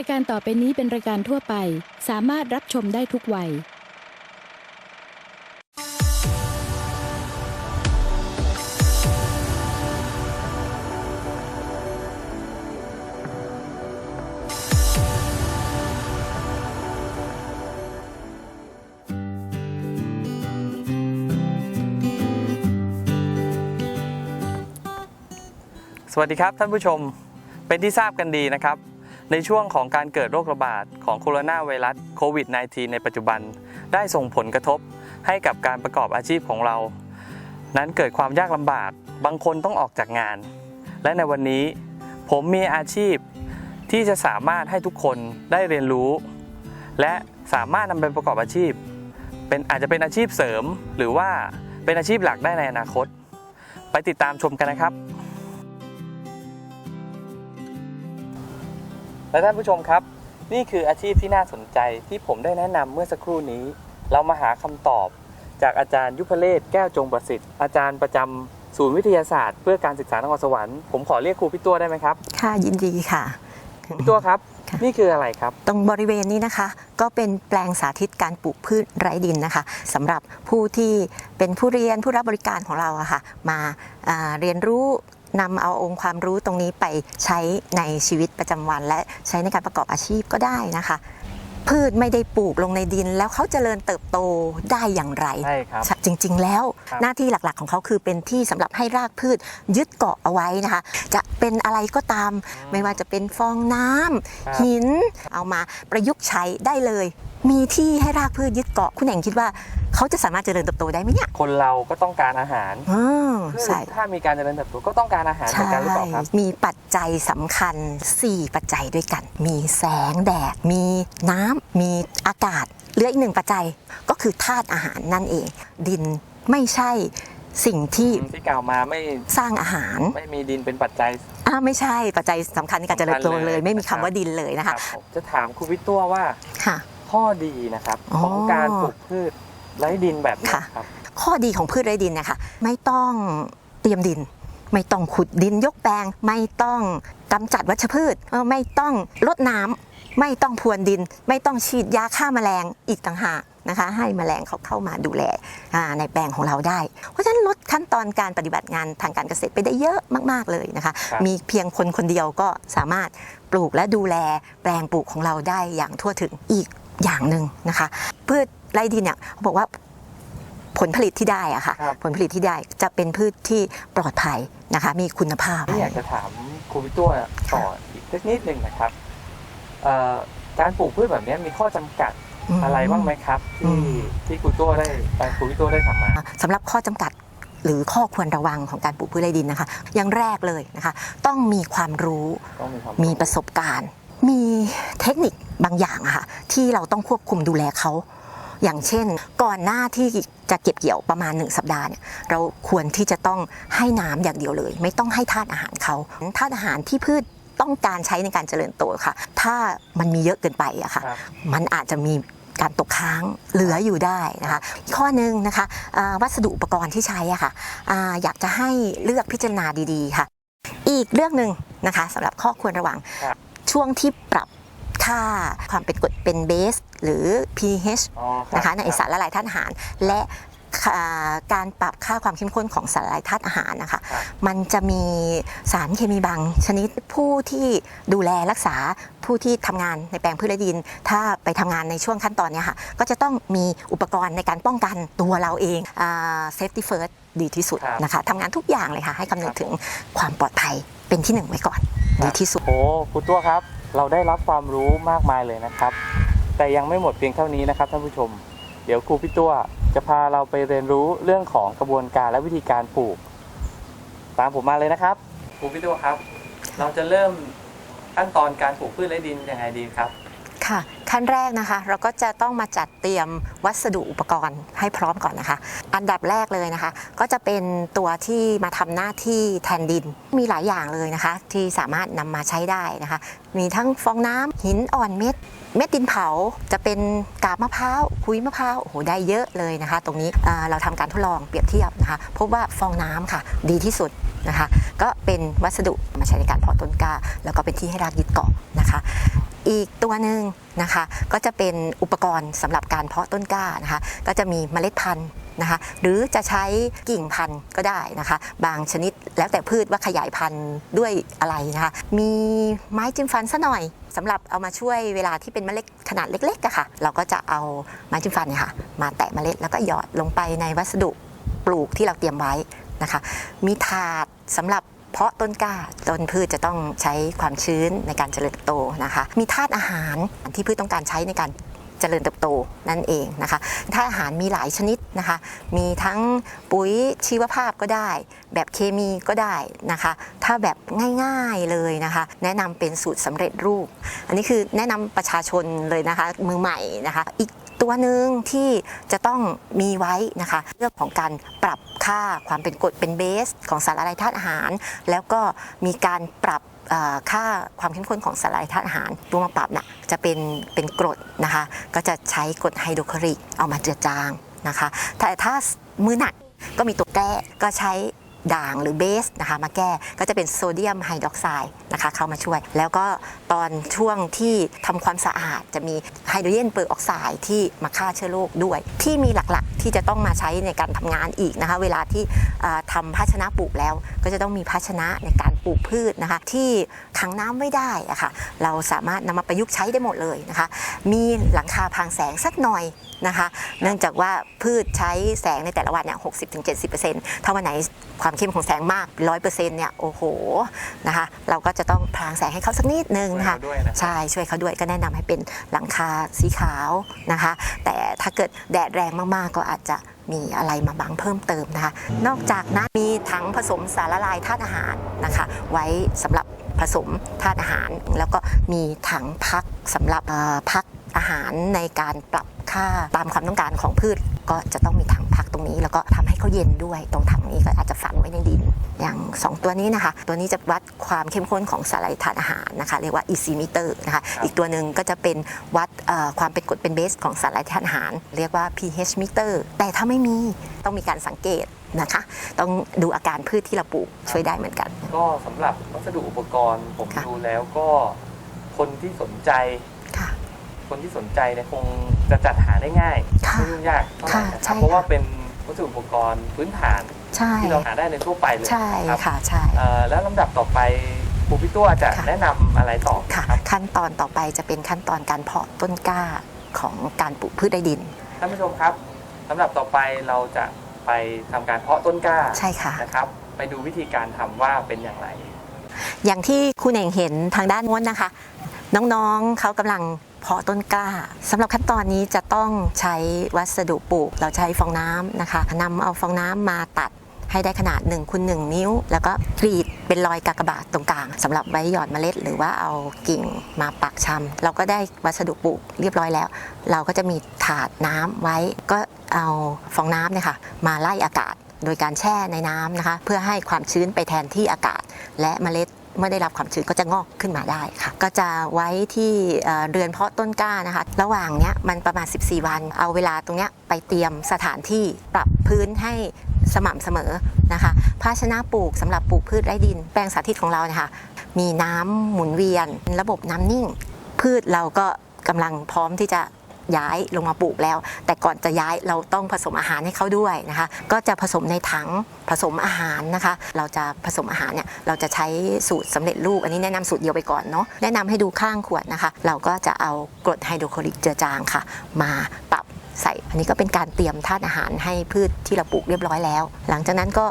ายการต่อไปนี้เป็นรายการทั่วไป สามารถรับชมได้ทุกวัย สวัสดีครับท่านผู้ชม เป็นที่ทราบกันดีนะครับ ในช่วงของการเกิดโรคระบาดของโคโรนาไวรัสโควิด -19 ในปัจจุบัน ได้ส่งผลกระทบให้กับการประกอบอาชีพของเรา นั้นเกิดความยากลำบาก บางคนต้องออกจากงาน และในวันนี้ ผมมีอาชีพที่จะสามารถให้ทุกคนได้เรียนรู้ และสามารถนำไปประกอบอาชีพ เป็นอาจจะเป็นอาชีพเสริม หรือว่าเป็นอาชีพหลักได้ในอนาคต ไปติดตามชมกันนะครับ และท่านผู้ชมครับ นี่คืออาชีพที่น่าสนใจที่ผมได้แนะนำเมื่อสักครู่นี้ เรามาหาคำตอบ จากอาจารย์ยุพเลศแก้วจงประสิทธิ์อาจารย์ประจำศูนย์วิทยาศาสตร์เพื่อการศึกษานครสวรรค์ผมขอเรียกครูพี่ตัวได้ไหมครับค่ะยินดีค่ะ พี่ตัวครับ ค่ะ นี่คืออะไรครับ ตรงบริเวณนี้นะคะ ก็เป็นแปลงสาธิตการปลูกพืชไร้ดินนะคะสำหรับผู้ที่เป็นผู้เรียนผู้รับบริการของเราอะค่ะ มาอ่าเรียนรู้ นำเอาองค์ความรู้ตรงนี้ไปใช้ในชีวิตประจำวัน และใช้ในการประกอบอาชีพก็ได้นะคะ พืชไม่ได้ปลูกลงในดิน แล้วเขาเจริญเติบโตได้อย่างไร ใช่ครับ จริง ๆ แล้วครับหน้าที่หลักๆ ของเขาคือเป็นที่สำหรับให้รากพืชยึดเกาะเอาไว้นะคะ จะเป็นอะไรก็ตาม ไม่ว่าจะเป็นฟองน้ำครับหินเอามาประยุกต์ใช้ได้เลย มีที่ให้รากพืชยึดเกาะ คุณเองคิดว่าเขาจะสามารถเจริญเติบโตได้ไหมเนี่ยคนเราก็ต้องการอาหารอืมพืชใช่ ถ้ามีการเจริญเติบโตก็ต้องการอาหารเหมือนกันหรือเปล่าครับ มีปัจจัยสำคัญ 4 ปัจจัยด้วยกัน มีแสงแดด มีน้ำ มีอากาศ เหลืออีกหนึ่งปัจจัยก็คือธาตุอาหารนั่นเอง ดินไม่ใช่สิ่งที่ที่กล่าวมาไม่สร้างอาหาร ไม่มีดินเป็นปัจจัยอ่าไม่ใช่ปัจจัยสำคัญในการเจริญเติบโตสำคัญเลเลยยไม่มีคำนะครับว่าดินเลยนะครัคะบผมจะถามครูพี่ตัวว่าค่ะ ข้อดีนะครับอ๋อ ของการปลูกพืชไร้ดินแบบนี้ค่ะครับ ข้อดีของพืชไร้ดินนะคะไม่ต้องเตรียมดิน ไม่ต้องขุดดินยกแปลง ไม่ต้องกำจัดวัชพืชเอ่อไม่ต้องรดน้ำไม่ต้องพรวนดิน ไม่ต้องฉีดยาฆ่าแมลงอีกต่างหากนะคะ ให้แมลงเขาเข้ามาดูแลอ่าในแปลงของเราได้ เพราะฉะนั้นลดขั้นตอนการปฏิบัติงานทางการเกษตรไปได้เยอะมาก ๆเลยนะคะ ครับ มีเพียงคนคนเดียวก็สามารถปลูกและดูแลแปลงปลูกของเราได้อย่างทั่วถึงอีก อย่างหนึ่งนะคะพืชไร้ดินเนี่ยเขาบอกว่าผลผลิตที่ได้อะค่ะ ครับ ผลผลิตที่ได้จะเป็นพืชที่ปลอดภัยนะคะ มีคุณภาพนี่อยากจะถามครูพี่ตัวต่ออีกสักนิดหนึ่งนะครับเอ่อการปลูกพืชแบบนี้มีข้อจำกัดมอะไรบ้างไหมครับ อืที่ม ที่ครูตัวได้ไปครูพี่ตัวได้ทำมา สำหรับข้อจำกัดหรือข้อควรระวังของการปลูกพืชไร้ดินนะคะ อย่างแรกเลยนะคะ ต้องมีความรู้ต้องมีความมีประสบการณ์ มีเทคนิค บางอย่างอะค่ะที่เราต้องควบคุมดูแลเขาอย่างเช่น ก่อนหน้าที่จะเก็บเกี่ยวประมาณ 1 สัปดาห์เนี่ยเราควรที่จะต้องให้น้ำอย่างเดียวเลย ไม่ต้องให้ธาตุอาหารเขาธาตุอาหารที่พืชต้องการใช้ในการเจริญโตค่ะ ถ้ามันมีเยอะเกินไปอะค่ะครับมันอาจจะมีการตกค้างเหลืออยู่ได้นะคะอีกข้อหนึ่งนะคะอ่าวัสดุอุปกรณ์ที่ใช้อะค่ะอ่าอยากจะให้เลือกพิจารณาดีๆค่ะ อีกเรื่องหนึ่งนะคะสำหรับข้อควรระวังครับช่วงที่ปรับ ค่าความเป็นกรดเป็นเบสหรือ pH อ๋อรับนะคะในรับสารละลายธาตุอาหาร และอ่าการปรับค่าความเข้มข้นของสารละลายธาตุอาหารนะคะครับมันจะมีสารเคมีบางชนิดผู้ที่ดูแลรักษาผู้ที่ทำงานในแปลงพืชและดิน ถ้าไปทำงานในช่วงขั้นตอนเนี้ยค่ะ ก็จะต้องมีอุปกรณ์ในการป้องกันตัวเราเองอ่า safety first ดีที่สุดครับนะคะทำงานทุกอย่างเลยค่ะ ให้คำนึคงรับถึงความปลอดภัยเป็นที่หนึ่งไว้ก่อน ดีที่สุด โอ้ครูตัวครับ เราได้รับความรู้มากมายเลยนะครับ แต่ยังไม่หมดเพียงเท่านี้นะครับท่านผู้ชม เดี๋ยวครูพี่ตัวจะพาเราไปเรียนรู้เรื่องของกระบวนการและวิธีการปลูก ตามผมมาเลยนะครับครูพี่ตัวครับ เราจะเริ่มขั้นตอนการปลูกพืชไร่ดินยังไงดีครับ ค่ะ ขั้นแรกนะคะ เราก็จะต้องมาจัดเตรียมวัสดุอุปกรณ์ให้พร้อมก่อนนะคะ อันดับแรกเลยนะคะ ก็จะเป็นตัวที่มาทำหน้าที่แทนดินมีหลายอย่างเลยนะคะ ที่สามารถนำมาใช้ได้นะคะ มีทั้งฟองน้ำหินอ่อนเม็ดเม็ดดินเผาจะเป็นกาบมะพร้าวคุยมะพร้าวโอ้โหได้เยอะเลยนะคะ ตรงนี้เราทำการทดลองเปรียบเทียบนะคะพบว่าฟองน้ำค่ะ ดีที่สุดนะคะ ก็เป็นวัสดุมาใช้ในการเพาะต้นกล้า แล้วก็เป็นที่ให้รากยึดเกาะนะคะ อีกตัวหนึ่งนะคะ ก็จะเป็นอุปกรณ์สำหรับการเพาะต้นกล้านะคะ ก็จะมีเมล็ดพันธุ์นะคะ หรือจะใช้กิ่งพันธุ์ก็ได้นะคะ บางชนิดแล้วแต่พืชว่าขยายพันธุ์ด้วยอะไรนะคะ มีไม้จิ้มฟันซะหน่อยสำหรับเอามาช่วยเวลาที่เป็นเมล็ดขนาดเล็กๆอะค่ะ เราก็จะเอาไม้จิ้มฟันเนี่ยค่ะ มาแตะเมล็ดแล้วก็หยอดลงไปในวัสดุปลูกที่เราเตรียมไว้นะคะ มีถาดสำหรับ เพาะต้นกล้าต้นพืชจะต้องใช้ความชื้นในการเจริญเติบโตนะคะ มีธาตุอาหารที่พืชต้องการใช้ในการเจริญเติบโตนั่นเองนะคะธาตุอาหารมีหลายชนิดนะคะ มีทั้งปุ๋ยชีวภาพก็ได้ แบบเคมีก็ได้นะคะ ถ้าแบบง่ายๆเลยนะคะ แนะนำเป็นสูตรสำเร็จรูป อันนี้คือแนะนำประชาชนเลยนะคะมือใหม่นะคะ อีก ตัวหนึ่งที่จะต้องมีไว้นะคะเรื่องของการปรับค่าความเป็นกรดเป็นเบส ของสารละลายธาตุอาหาร แล้วก็มีการปรับค่าความเข้มข้นของสารละลายธาตุอาหารตัวมาปรับน่ะจะเป็นเป็นกรดนะคะ ก็จะใช้กรดไฮโดรคลอริกเอามาเจือจางนะคะแต่ถ้ามือหนักก็มีตัวแก้ก็ใช้ ด่างหรือเบสนะคะมาแก้ก็จะเป็นโซเดียมไฮดรอกไซด์นะคะเข้ามาช่วย แล้วก็ตอนช่วงที่ทำความสะอาดจะมีไฮโดรเจนเปอร์ออกไซด์ที่มาฆ่าเชื้อโรคด้วย ที่มีหลักๆ ที่จะต้องมาใช้ในการทำงานอีกนะคะเวลาที่อ่าทำภาชนะปลูกแล้ว ก็จะต้องมีภาชนะในการปลูกพืชนะคะที่ขังน้ำไม่ได้อะค่ะเราสามารถนำมาประยุกต์ใช้ได้หมดเลยนะคะมีหลังคาพางแสงสักหน่อยนะคะ เนื่องจากว่าพืชใช้แสงในแต่ละวันเนี่ย60-70%ถ้าวันไหนความเข้มของแสงมาก 100%เนี่ยโอ้โหนะคะเราก็จะต้องพรางแสงให้เขาสักนิดนึงนะคะช่วยเขาด้วยนะครับ ใช่ช่วยเขาด้วยก็แนะนำให้เป็นหลังคาสีขาวนะคะ แต่ถ้าเกิดแดดแรงมากๆก็อาจจะมีอะไรมาบังเพิ่มเติมนะคะ นอกจากนั้นมีถังผสมสารละลายธาตุอาหารนะคะ ไว้สำหรับผสมธาตุอาหาร แล้วก็มีถังพักสำหรับเอ่อพักอาหารในการปรับค่าตามความต้องการของพืชก็จะต้องมีถังพัก ตรงนี้แล้วก็ทำให้เขาเย็นด้วย ตรงถังนี้ก็อาจจะฝังไว้ในดิน อย่าง 2 ตัวนี้นะคะ ตัวนี้จะวัดความเข้มข้นของสารธาตุอาหารนะคะ เรียกว่า EC meter นะคะ อีกตัวหนึ่งก็จะเป็นวัดเอ่อความเป็นกรดเป็นเบสของสารธาตุอาหาร เรียกว่า pH meter แต่ถ้าไม่มีต้องมีการสังเกตนะคะ ต้องดูอาการพืชที่เราปลูกช่วยได้เหมือนกัน ก็สำหรับวัสดุอุปกรณ์ผมค่ะดูแล้วก็คนที่สนใจค่ะคนที่สนใจเนี่ยคงจะจัดหาได้ง่ายค่ะไม่ยุ่งยากเท่าไหร่ค่ะนะคใช่รับเพราะว่าค่ะเป็น วัสดุอุปกรณ์พื้นฐานใช่ที่เราหาได้ในทั่วไปเลยใช่นะครับค่ะใช่ เอ่อแล้วลำดับต่อไปครูพี่ตัวจะค่ะ แนะนำอะไรต่อค่ะ ครับขั้นตอนต่อไปจะเป็นขั้นตอนการเพาะต้นกล้าของการปลูกพืชได้ดิน ท่านผู้ชมครับลำดับต่อไปเราจะไปทำการเพาะต้นกล้าใช่ค่ะ นะครับ ไปดูวิธีการทำว่าเป็นอย่างไร อย่างที่คุณเองเห็นทางด้านโน้นนะคะ น้องๆเขากำลัง เพาะต้นกล้าสำหรับขั้นตอนนี้จะต้องใช้วัสดุปลูก เราใช้ฟองน้ำนะคะนำเอาฟองน้ำมาตัดให้ได้ขนาด1คูณ1นิ้ว แล้วก็กรีดเป็นรอยกากบาทตรงกลางสำหรับไว้หยอดเมล็ด หรือว่าเอากิ่งมาปักชำเราก็ได้วัสดุปลูกเรียบร้อยแล้ว เราก็จะมีถาดน้ำไว้ก็เอาฟองน้ำเนี่ยค่ะมาไล่อากาศโดยการแช่ในน้ำนะคะ เพื่อให้ความชื้นไปแทนที่อากาศ และเมล็ด เมื่อได้รับความชื้นก็จะงอกขึ้นมาได้ค่ะ ก็จะไว้ที่เรือนเพาะต้นกล้านะคะ ระหว่างเนี้ยมันประมาณ 14 วัน เอาเวลาตรงเนี้ยไปเตรียมสถานที่ปรับพื้นให้สม่ำเสมอนะคะภาชนะปลูกสำหรับปลูกพืชไร้ดิน แปลงสาธิตของเราเนี่ยค่ะมีน้ำหมุนเวียน ระบบน้ำนิ่ง พืชเราก็กำลังพร้อมที่จะ ย้ายลงมาปลูกแล้ว แต่ก่อนจะย้ายเราต้องผสมอาหารให้เขาด้วยนะคะ ก็จะผสมในถังผสมอาหารนะคะ เราจะผสมอาหารเนี่ยเราจะใช้สูตรสำเร็จรูป อันนี้แนะนำสูตรเดียวไปก่อนเนาะแนะนำให้ดูข้างขวดนะคะ เราก็จะเอากรดไฮโดรคลอริกเจือจางค่ะ มาปรับใส่อันนี้ก็เป็นการเตรียมธาตุอาหารให้พืชที่เราปลูกเรียบร้อยแล้ว หลังจากนั้นก็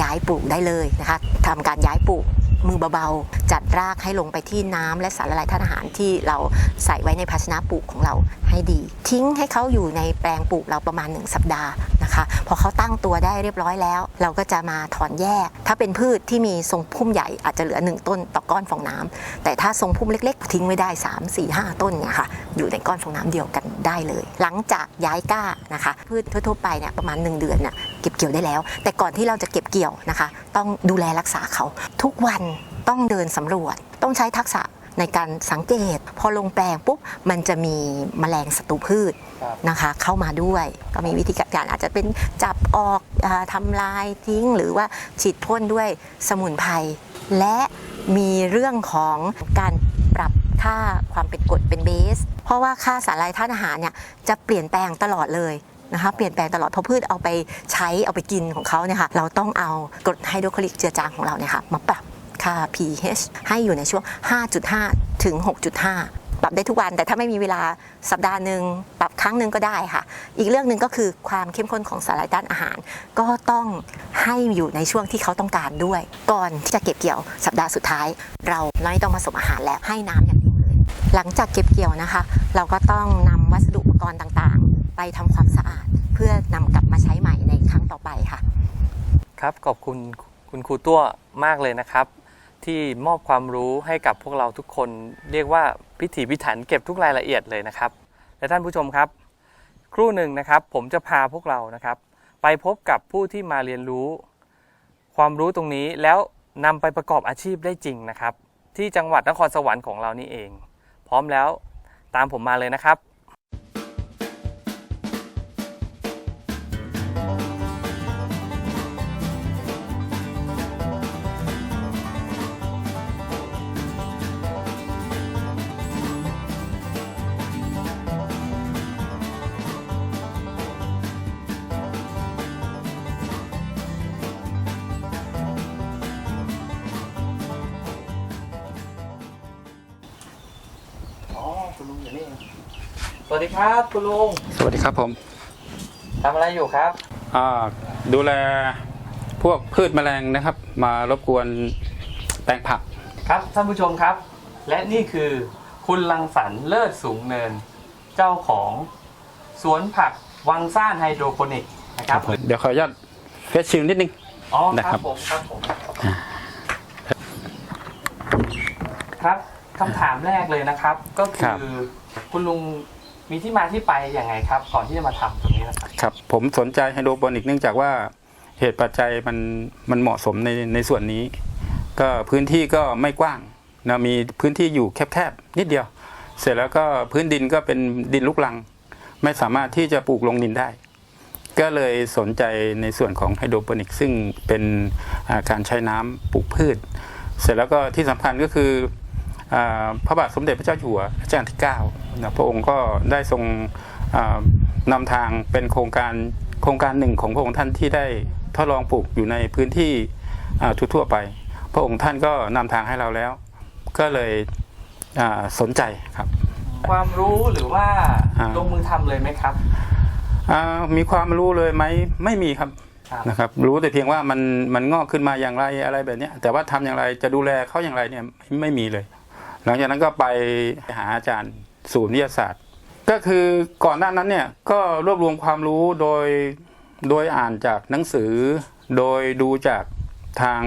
ย้ายปลูกได้เลยนะคะทำการย้ายปลูก มือเบาๆ จัดรากให้ลงไปที่น้ำและสารละลายธาตุอาหารที่เราใส่ไว้ในภาชนะปลูกของเราให้ดี ทิ้งให้เขาอยู่ในแปลงปลูกเราประมาณ 1 สัปดาห์นะคะพอเขาตั้งตัวได้เรียบร้อยแล้ว เราก็จะมาถอนแยก ถ้าเป็นพืชที่มีทรงพุ่มใหญ่อาจจะเหลือ 1 ต้นต่อก้อนฟองน้ำแต่ถ้าทรงพุ่มเล็กๆ ทิ้งไว้ได้ 3 4 5 ต้นเนี่ยค่ะอยู่ในก้อนฟองน้ำเดียวกันได้เลย หลังจากย้ายก้านะคะ พืชทั่วๆไปเนี่ยประมาณ 1 เดือนเนี่ย เก็บเกี่ยวได้แล้ว แต่ก่อนที่เราจะเก็บเกี่ยวนะคะ ต้องดูแลรักษาเขาทุกวันต้องเดินสำรวจ ต้องใช้ทักษะในการสังเกต พอลงแปลงปุ๊บมันจะมีแมลงศัตรูพืชครับนะคะ เข้ามาด้วย ก็มีวิธีการอาจจะเป็นจับออกอาทำลายทิ้ง หรือว่าฉีดพ่นด้วยสมุนไพรและมีเรื่องของการปรับค่าความเป็นกรดเป็นเบส เพราะว่าค่าสารลายธาตุอาหารเนี่ยจะเปลี่ยนแปลงตลอดเลย นะคะเปลี่ยนแปลงตลอดเพราะพืชเอาไปใช้เอาไปกินของเขาเนี่ยค่ะเราต้องเอากรดไฮโดรคลอริกเจือจางของเราเนี่ยค่ะมาปรับค่า pH ให้อยู่ในช่วง 5.5 ถึง 6.5ปรับได้ทุกวันแต่ถ้าไม่มีเวลาสัปดาห์หนึ่งปรับครั้งหนึ่งก็ได้ค่ะ อีกเรื่องหนึ่งก็คือความเข้มข้นของสารด้านอาหาร ก็ต้องให้อยู่ในช่วงที่เขาต้องการด้วย ก่อนที่จะเก็บเกี่ยวสัปดาห์สุดท้าย เราไม่ต้องผสมอาหารแล้วให้น้ำอย่างเดียวหลังจากเก็บเกี่ยวนะคะ เราก็ต้องนำวัสดุอุปกรณ์ต่าง ไปทำความสะอาด เพื่อนำกลับมาใช้ใหม่ในครั้งต่อไปค่ะ ครับขอบคุณคุณครูตัวมากเลยนะครับ ที่มอบความรู้ให้กับพวกเราทุกคนเรียกว่าพิถีพิถันเก็บทุกรายละเอียดเลยนะครับ และท่านผู้ชมครับ ครู่หนึ่งนะครับ ผมจะพาพวกเรานะครับ ไปพบกับผู้ที่มาเรียนรู้ ความรู้ตรงนี้แล้วนำไปประกอบอาชีพได้จริงนะครับ ที่จังหวัดนครสวรรค์ของเรานี่เอง พร้อมแล้วตามผมมาเลยนะครับ วัสดีครับ คุณลุงสวัสดีครับผมทำอะไรอยู่ครับอ่าดูแลพวกพืชแมลงนะครับ มารบกวนแปลงผักครับท่านผู้ชมครับ และนี่คือคุณลังสรรค์เลิศสูงเนิน เจ้าของสวนผักวังซ่านไฮโดรโปนิกนะครับเดี๋ยวขออนุญาตเฟซชิลนิดนึงอ๋อนะคครัรับบผมครับผมครับคำถามแรกเลยนะครับ ก็คือคุณลุง มีที่มาที่ไปอย่างไงครับ ก่อนที่จะมาทำตรงนี้นะครับครับผมสนใจไฮโดรโปนิกเนื่องจากว่าเหตุปัจจัยมันมันเหมาะสมในในส่วนนี้ ก็พื้นที่ก็ไม่กว้างนะมีพื้นที่อยู่แคบๆนิดเดียว เสร็จแล้วก็พื้นดินก็เป็นดินลูกรัง ไม่สามารถที่จะปลูกลงดินได้ ก็เลยสนใจในส่วนของไฮโดรโปนิกซึ่งเป็นการใช้น้ำปลูกพืช เสร็จแล้วก็ที่สำคัญก็คือ พระบาทสมเด็จพระเจ้าอยู่หัวรัชกาลที่9นะพระองค์ก็ได้ทรงอ่านำทางเป็นโครงการโครงการหนึ่งของพระองค์ท่านที่ได้ทดลองปลูกอยู่ในพื้นที่อ่าทั่วๆไป พระองค์ท่านก็นำทางให้เราแล้ว ก็เลยอ่าสนใจครับ ความรู้หรือว่าอ่าลงมือทำเลยไหมครับอ่ามีความรู้เลยไหมไม่มีครับครับนะครับ รู้แต่เพียงว่ามันมันงอกขึ้นมาอย่างไรอะไรแบบเนี้ยแต่ว่าทำอย่างไรจะดูแลเขาอย่างไรเนี่ยไม่ไม่มีเลย หลังจากนั้นก็ไปหาอาจารย์ศูนย์วิทยาศาสตร์ ก็คือก่อนหน้านั้นเนี่ยก็รวบรวมความรู้โดยโดยอ่านจากหนังสือ โดยดูจากทาง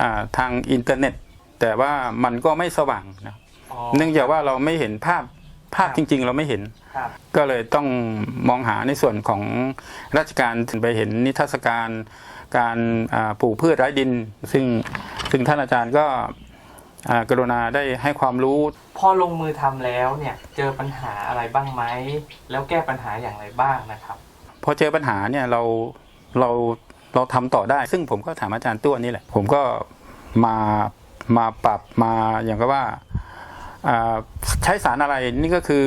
อ่าทางอินเทอร์เน็ต แต่ว่ามันก็ไม่สว่างนะอ๋อเนื่องจากว่าเราไม่เห็นภาพภาพครับจริง ๆ เราไม่เห็นครับก็เลยต้องมองหาในส่วนของราชการถึงไปเห็นนิทรรศการการอ่าปลูกพืชไร้ดิน ซึ่งซึ่งท่านอาจารย์ก็อ่า กรุณาได้ให้ความรู้ พอลงมือทำแล้วเนี่ยเจอปัญหาอะไรบ้างไหมแล้วแก้ปัญหาอย่างไรบ้างนะครับ พอเจอปัญหาเนี่ยเราเราเราทำต่อได้ ซึ่งผมก็ถามอาจารย์ตัวนี่แหละ ผมก็มามาปรับมาอย่างก็ว่าอ่าใช้สารอะไรนี่ก็คือ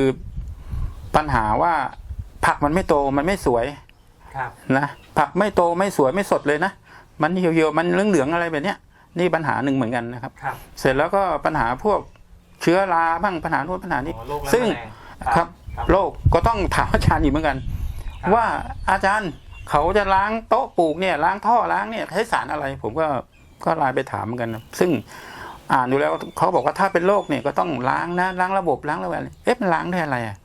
ปัญหาว่าผักมันไม่โตมันไม่สวยครับนะผักไม่โตไม่สวยไม่สดเลยนะ มันเหี่ยวๆมันเหลืองๆอะไรแบบเนี้ย นี่ปัญหาหนึ่งเหมือนกันนะครับ ครับ เสร็จแล้วก็ปัญหาพวกเชื้อราบ้างปัญหาโน้นปัญหานี้ อ๋อโรคและซึ่งแมลงครับครับ โรคก็ต้องถามอาจารย์อีกเหมือนกัน ครับ ว่าอาจารย์เขาจะล้างโต๊ะปลูกเนี่ยล้างท่อล้างเนี่ยใช้สารอะไร ผมก็ก็ไลน์ไปถามเหมือนกันนะซึ่งอ่านดูแล้วเขาบอกว่าถ้าเป็นโรคเนี่ยก็ต้องล้างนะล้างระบบล้างระบบอะไรเอ๊ะมันล้างด้วยอะไรอะ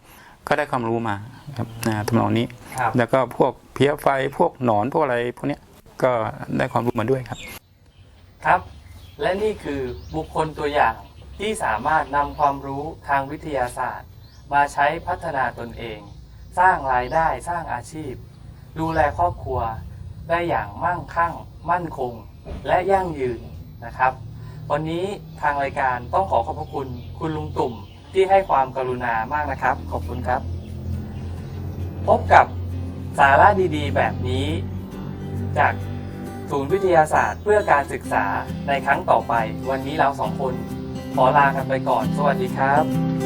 ก็ได้ความรู้มาครับนะทำนองนี้ ครับ แล้วก็พวกเพี้ยไฟพวกหนอนพวกอะไรพวกเนี้ยก็ได้ความรู้มาด้วยครับ ครับ และนี่คือบุคคลตัวอย่างที่สามารถนำความรู้ทางวิทยาศาสตร์ มาใช้พัฒนาตนเอง สร้างรายได้สร้างอาชีพ ดูแลครอบครัว ได้อย่างมั่งคั่ง มั่นคง และยั่งยืนนะครับ วันนี้ทางรายการต้องขอขอบพระคุณคุณลุงตุ่มที่ให้ความกรุณามากนะครับ ขอบคุณครับ พบกับสาระดีๆ แบบนี้จาก ศูนย์วิทยาศาสตร์เพื่อการศึกษาในครั้งต่อไป วันนี้เราสองคน ขอลากันไปก่อน สวัสดีครับ